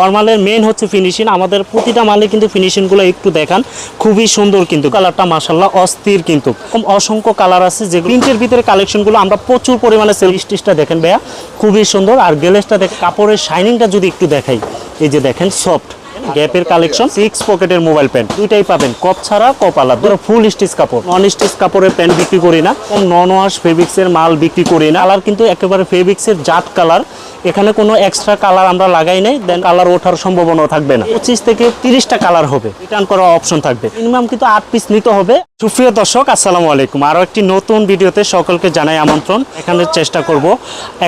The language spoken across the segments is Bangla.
ফর্মালের মেন হচ্ছে ফিনিশিং আমাদের প্রতিটা মালে কিন্তু ফিনিশিংগুলো একটু দেখান। খুবই সুন্দর কিন্তু কালারটা মাসাল্লাহ অস্থির কিন্তু। অসংখ্য কালার আছে যে প্রিন্টের ভিতরে কালেকশনগুলো আমরা প্রচুর পরিমাণে সেল স্টিচটা দেখেন ভাইয়া, খুবই সুন্দর। আর গ্লেসটা দেখে কাপড়ের শাইনিংটা যদি একটু দেখাই। এই যে দেখেন সফট গ্যাপের কালেকশন সিক্স পকেটের মোবাইল প্যান্ট দুইটাই পাবেন, কপ ছাড়া, কপ আলাদা। ফুল স্টিচ কাপড়। নন স্টিচ কাপড়ের প্যান্ট বিক্রি করি না। নন ওয়াশ ফেব্রিক্সের মাল বিক্রি করি না। কালার কিন্তু একেবারে ফেব্রিক্সের জাত কালার। এখানে কোনো এক্সট্রা কালার আমরা লাগাই নাই দেন কালার ওঠার সম্ভাবনা থাকবে না। পঁচিশ থেকে তিরিশটা কালার হবে রিটার্ন করার অপশন থাকবে। মিনিমাম কিন্তু আট পিস নিতে হবে। সুপ্রিয় দর্শক, আসসালামু আলাইকুম। আরও একটি নতুন ভিডিওতে সকলকে জানাই আমন্ত্রণ। এখানে চেষ্টা করব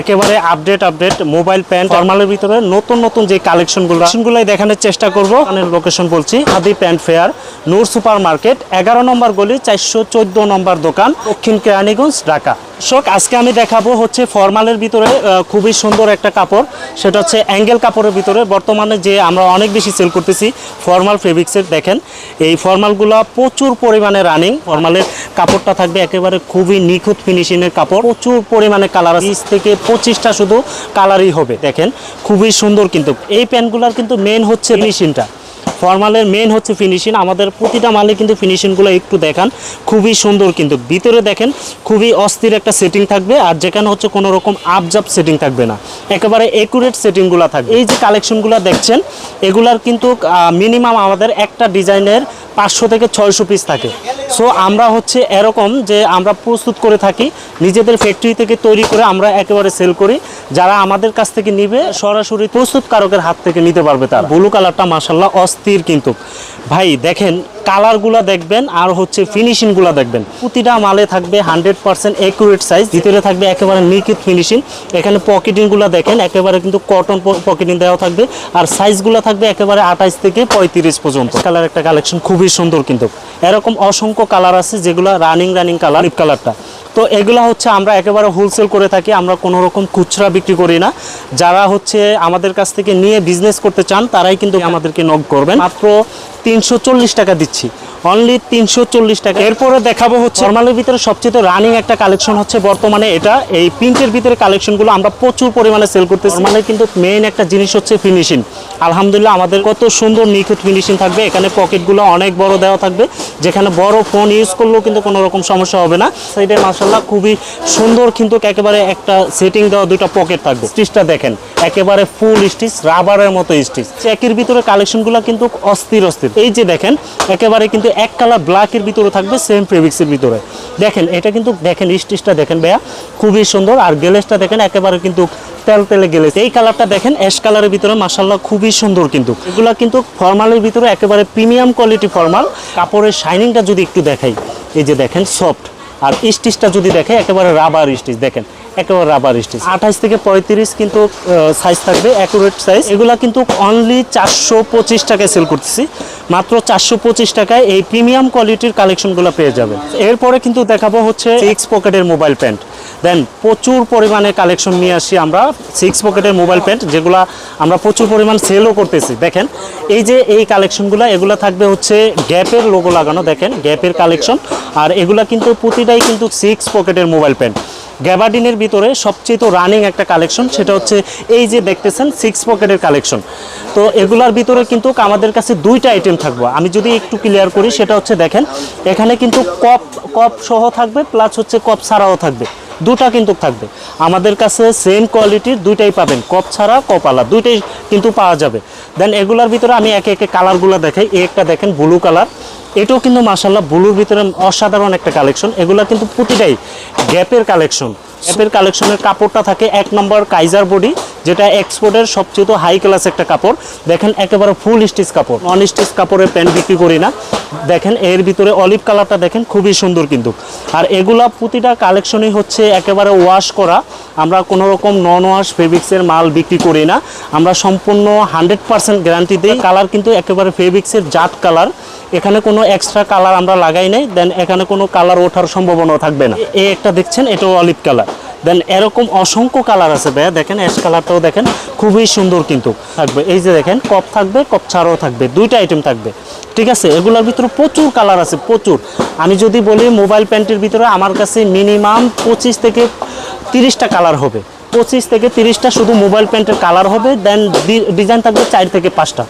একেবারে আপডেট আপডেট মোবাইল প্যান্ট ফর্মালের ভিতরে নতুন নতুন যে কালেকশনগুলো দেখানোর চেষ্টা করব। লোকেশন বলছি, Hadi pant fair Noor super market এগারো নম্বর গলি, চারশো চোদ্দ নম্বর দোকান, দক্ষিণ কেরানীগঞ্জ, ঢাকা। শোক আজকে আমি দেখাবো হচ্ছে ফর্মালের ভিতরে খুবই সুন্দর একটা কাপড়। সেটা হচ্ছে অ্যাঙ্গেল কাপড়ের ভিতরে। বর্তমানে যে আমরা অনেক বেশি সেল করতেছি ফর্মাল ফেব্রিক্সের দেখেন। এই ফর্মালগুলো প্রচুর পরিমাণে রানিং ফর্মালের কাপড়টা থাকবে একেবারে খুবই নিখুঁত ফিনিশিংয়ের কাপড়। প্রচুর পরিমাণে কালার বিশ থেকে পঁচিশটা শুধু কালারই হবে, দেখেন। খুবই সুন্দর কিন্তু। এই প্যান্টগুলোর কিন্তু মেন হচ্ছে ফিনিশিংটা ফর্মালের মেন হচ্ছে ফিনিশিং আমাদের প্রতিটা মালে কিন্তু ফিনিশিংগুলো একটু দেখান। খুবই সুন্দর কিন্তু। ভিতরে দেখেন, খুবই অস্থির একটা সেটিং থাকবে আর যেখানে হচ্ছে কোনো রকম আপজাপ সেটিং থাকবে না। একেবারে একুরেট সেটিংগুলো থাকবে। এই যে কালেকশনগুলো দেখছেন, এগুলার কিন্তু মিনিমাম আমাদের একটা ডিজাইনের পাঁচশো থেকে ছয়শো পিস থাকে। সো আমরা হচ্ছে এরকম যে আমরা প্রস্তুত করে থাকি, নিজেদের ফ্যাক্টরি থেকে তৈরি করে আমরা একেবারে সেল করি, যারা আমাদের কাছ থেকে নিবে, সরাসরি প্রস্তুতকারকের হাত থেকে নিতে পারবে তার। ব্লু কালারটা মাসাল্লাহ অস্থির কিন্তু। ভাই, দেখেন কালারগুলো দেখবেন আর হচ্ছে ফিনিশিংগুলো দেখবেন। প্রতিটা মালে থাকবে হান্ড্রেড পার্সেন্ট একুরেট সাইজ ভিতরে থাকবে একেবারে নিখুঁত ফিনিশিং এখানে পকেটিংগুলো দেখেন, একেবারে কিন্তু কটন পকেটিং দেওয়া থাকবে। আর সাইজগুলো থাকবে একেবারে আঠাইশ থেকে পঁয়ত্রিশ পর্যন্ত। কালার একটা কালেকশন খুবই সুন্দর কিন্তু। এরকম অসংখ্য কালার আছে, যেগুলো রানিং রানিং কালার লিপ কালারটা তো এগুলো হচ্ছে আমরা একেবারে হোলসেল করে থাকি, আমরা কোনো রকম খুচরা বিক্রি করি না। যারা হচ্ছে আমাদের কাছ থেকে নিয়ে বিজনেস করতে চান, তারাই কিন্তু আমাদেরকে নক করবেন। মাত্র তিনশো চল্লিশ টাকা দিচ্ছি। অনলি তিনশো চল্লিশ টাকা। এরপরে দেখাবো হচ্ছে নর্মালের ভিতরে সবচেয়ে রানিং একটা কালেকশন হচ্ছে বর্তমানে এটা। এই প্রিন্টের ভিতরে কালেকশনগুলো আমরা প্রচুর পরিমাণে সেল করতেছি। নর্মালে কিন্তু মেইন একটা জিনিস হচ্ছে ফিনিশিং আলহামদুলিল্লাহ আমাদের কত সুন্দর নিখুঁত ফিনিশিং থাকবে। এখানে পকেটগুলো অনেক বড় দেওয়া থাকবে। যেখানে বড় ফোন ইউজ করলেও কিন্তু কোনো রকম সমস্যা হবে না। সাইডে মাসাল্লাহ খুবই সুন্দর কিন্তু একেবারে একটা সেটিং দেওয়া দুটো পকেট থাকবে। স্টিচটা দেখেন। একেবারে ফুল স্টিচ রাবারের মতো স্টিচ চেকের ভিতরে কালেকশনগুলো কিন্তু অস্থির অস্থির। এই যে দেখেন, একেবারে কিন্তু এক কালার ব্ল্যাকের ভিতরে থাকবে সেম ফেব্রিক্সের ভিতরে। দেখেন, এটা কিন্তু দেখেন স্টিচটা দেখেন ভাইয়া, খুবই সুন্দর। আর গেলেসটা দেখেন, একেবারে কিন্তু তেল তেলে গেলেছে এই কালারটা দেখেন অ্যাশ কালারের ভিতরে মাসাল্লাহ খুবই সুন্দর কিন্তু। এগুলা কিন্তু ফর্মালের ভিতরে একেবারে প্রিমিয়াম কোয়ালিটি ফর্মাল কাপড়ের শাইনিংটা যদি একটু দেখাই, এই যে দেখেন সফট আর স্টিচটা যদি দেখে, একেবারে রাবার স্টিচ দেখেন একেবারে রাবার স্টিচ আঠাশ থেকে পঁয়ত্রিশ কিন্তু সাইজ থাকবে অ্যাকুরেট সাইজ এগুলা কিন্তু অনলি চারশো পঁচিশ টাকায় সেল করতেছি। মাত্র চারশো পঁচিশ টাকায় এই প্রিমিয়াম কোয়ালিটির কালেকশনগুলো পেয়ে যাবে এরপরে কিন্তু দেখাবো হচ্ছে সিক্স পকেটের মোবাইল প্যান্ট দেন প্রচুর পরিমাণে কালেকশন নিয়ে আসি আমরা সিক্স পকেটের মোবাইল প্যান্ট যেগুলো আমরা প্রচুর পরিমাণ সেলও করতেছি। দেখেন, এই যে এই কালেকশনগুলো এগুলো থাকবে হচ্ছে গ্যাপের লোগো লাগানো, দেখেন, গ্যাপের কালেকশন আর এগুলা কিন্তু প্রতিটাই কিন্তু সিক্স পকেটের মোবাইল প্যান্ট গ্যাবার্ডিনের ভিতরে সবচেয়ে তো রানিং একটা কালেকশন সেটা হচ্ছে এই যে দেখতেছেন সিক্স পকেটের কালেকশন তো এগুলার ভিতরে কিন্তু আমাদের কাছে দুইটা আইটেম থাকবে। আমি যদি একটু ক্লিয়ার করি, সেটা হচ্ছে দেখেন, এখানে কিন্তু কপ কপ সহ থাকবে প্লাস হচ্ছে কপ ছাড়াও থাকবে। দুটা কিন্তু থাকবে। আমাদের কাছে সেম কোয়ালিটির দুইটাই পাবেন কপ ছাড়া কপ আলা দুইটাই কিন্তু পাওয়া যাবে। দেন এগুলার ভিতরে আমি একে একে কালারগুলো দেখাই। একটা দেখেন ব্লু কালার এটাও কিন্তু মাসাল্লাহ ব্লুর ভিতরে অসাধারণ একটা কালেকশন। এগুলা কিন্তু প্রতিটাই গ্যাপের কালেকশন। গ্যাপের কালেকশনের কাপড়টা থাকে এক নম্বর কাইজার বডি, যেটা এক্সপোর্টের সবচেয়ে তো হাই ক্লাস একটা কাপড়। দেখেন একেবারে ফুল স্টিচ কাপড়। নন স্টিচ কাপড়ের প্যান্ট বিক্রি করি না। দেখেন এর ভিতরে অলিভ কালারটা দেখেন খুবই সুন্দর কিন্তু। আর এগুলা প্রতিটা কালেকশনই হচ্ছে একেবারে ওয়াশ করা। আমরা কোনো রকম নন ওয়াশ ফেব্রিক্সের মাল বিক্রি করি না। আমরা সম্পূর্ণ হান্ড্রেড পার্সেন্ট গ্যারান্টি দিই। কালার কিন্তু একেবারে ফেব্রিক্সের জাত কালার এখানে কোনো এক্সট্রা কালার আমরা লাগাই নাই দেন এখানে কোনো কালার ওঠার সম্ভাবনা থাকবে না। এই একটা দেখছেন, এটাও অলিভ কালার দেন এরকম অসংখ্য কালার আছে ভাইয়া, দেখেন অ্যাশ কালারটাও দেখেন, খুবই সুন্দর কিন্তু থাকবে। এই যে দেখেন কপ থাকবে কপ ছাড়াও থাকবে, দুইটা আইটেম থাকবে। ঠিক আছে? এগুলোর ভিতরে প্রচুর কালার আছে, প্রচুর। আমি যদি বলি মোবাইল প্যান্টের ভিতরে আমার কাছে মিনিমাম পঁচিশ থেকে তিরিশটা কালার হবে। পঁচিশ থেকে তিরিশটা শুধু মোবাইল প্যান্টের কালার হবে দেন ডিজাইন থাকবে চার থেকে পাঁচটা।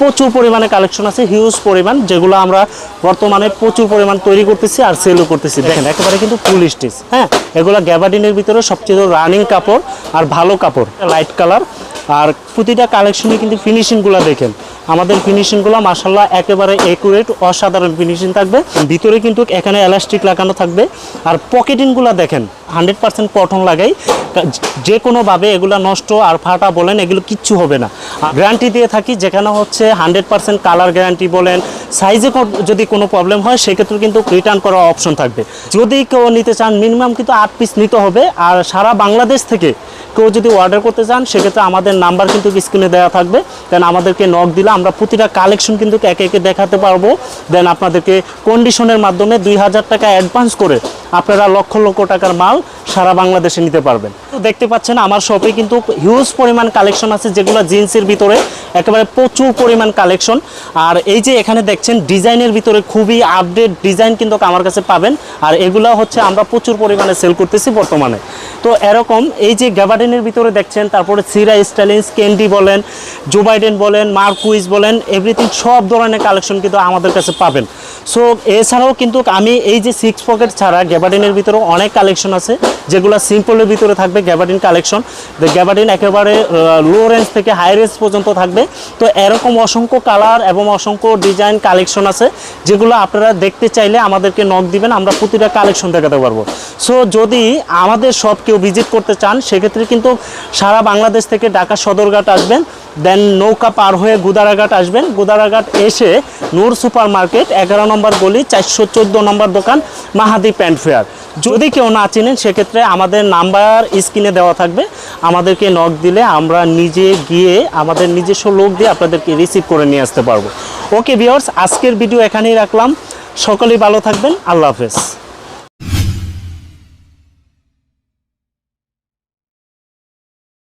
প্রচুর পরিমাণে কালেকশন আছে হিউজ পরিমাণ, যেগুলো আমরা বর্তমানে প্রচুর পরিমাণ তৈরি করতেছি আর সেলও করতেছি। দেখেন, একেবারে কিন্তু ফুল স্টিচ হ্যাঁ? এগুলো গ্যাবাডিনের ভিতরে সবচেয়ে রানিং কাপড় আর ভালো কাপড় লাইট কালার আর প্রতিটা কালেকশনে কিন্তু ফিনিশিংগুলো দেখেন। আমাদের ফিনিশিংগুলো মাসাল্লাহ একেবারে একুরেট অসাধারণ ফিনিশিং থাকবে। ভিতরে কিন্তু এখানে এলাস্টিক লাগানো থাকবে। আর পকেটিংগুলো দেখেন হান্ড্রেড পার্সেন্ট কটন লাগাই। যে কোনোভাবে এগুলো নষ্ট আর ফাটা বলেন, এগুলো কিচ্ছু হবে না। গ্যারান্টি দিয়ে থাকি, যেখানে হচ্ছে হান্ড্রেড পার্সেন্ট কালার গ্যারান্টি বলেন সাইজে যদি কোনো প্রবলেম হয়, সেক্ষেত্রে কিন্তু রিটার্ন করার অপশন থাকবে। যদি কেউ নিতে চান মিনিমাম কিন্তু আট পিস নিতে হবে। আর সারা বাংলাদেশ থেকে কেউ যদি অর্ডার করতে চান, সেক্ষেত্রে আমাদের নাম্বার কিন্তু স্ক্রিনে দেওয়া থাকবে। দেন আমাদেরকে নক দিলে আমরা প্রতিটা কালেকশন কিন্তু একে একে দেখাতে পারব। দেন আপনাদেরকে কন্ডিশনের মাধ্যমে দুই হাজার টাকা অ্যাডভান্স করে আপনারা লক্ষ লক্ষ টাকার মাল সারা বাংলাদেশে নিতে পারবেন। দেখতে পাচ্ছেন, আমার শপে কিন্তু হিউজ পরিমাণ কালেকশন আছে, যেগুলো জিন্সের ভিতরে একেবারে প্রচুর পরিমাণ কালেকশন আর এই যে এখানে দেখছেন, ডিজাইনের ভিতরে খুবই আপডেট ডিজাইন কিন্তু আমার কাছে পাবেন। আর এগুলো হচ্ছে আমরা প্রচুর পরিমাণে সেল করতেছি বর্তমানে। তো এরকম এই যে গ্যাবার্ডেনের ভিতরে দেখছেন, তারপরে সিরা স্টাইলিন্স ক্যান্ডি বলেন জো বাইডেন বলেন মার্কুইজ বলেন এভরিথিং সব ধরনের কালেকশন কিন্তু আমাদের কাছে পাবেন। সো এছাড়াও কিন্তু আমি এই যে সিক্স পকেট ছাড়া গ্যাবার্ডিনের ভিতরেও অনেক কালেকশন আছে, যেগুলো সিম্পলের ভিতরে থাকবে গ্যাবার্ডিন কালেকশন গ্যাবার্ডিন একেবারে লো রেঞ্জ থেকে হাই রেঞ্জ পর্যন্ত থাকবে। তো এরকম অসংখ্য কালার এবং অসংখ্য ডিজাইন কালেকশন আছে, যেগুলো আপনারা দেখতে চাইলে আমাদেরকে নক দিবেন, আমরা প্রতিটা কালেকশন দেখাতে পারব। সো যদি আমাদের সব কেউ ভিজিট করতে চান, সেক্ষেত্রে কিন্তু সারা বাংলাদেশ থেকে ঢাকা সদরঘাট আসবেন। দেন নৌকা পার হয়ে গুদারাঘাট আসবেন। গুদারাঘাট এসে নূর সুপার মার্কেট এগারো নম্বর গলি, চারশো চোদ্দ নম্বর দোকান, মাহাদি প্যান্ট ফেয়ার। যদি কেউ না চিনেন, সেক্ষেত্রে আমাদের নাম্বার স্ক্রিনে দেওয়া থাকবে। আমাদেরকে নক দিলে আমরা নিজে গিয়ে, আমাদের নিজস্ব লোক দিয়ে আপনাদেরকে রিসিভ করে নিয়ে আসতে পারব। ওকে বিয়ার্স আজকের ভিডিও এখানেই রাখলাম। সকলেই ভালো থাকবেন। আল্লাহ হাফেজ।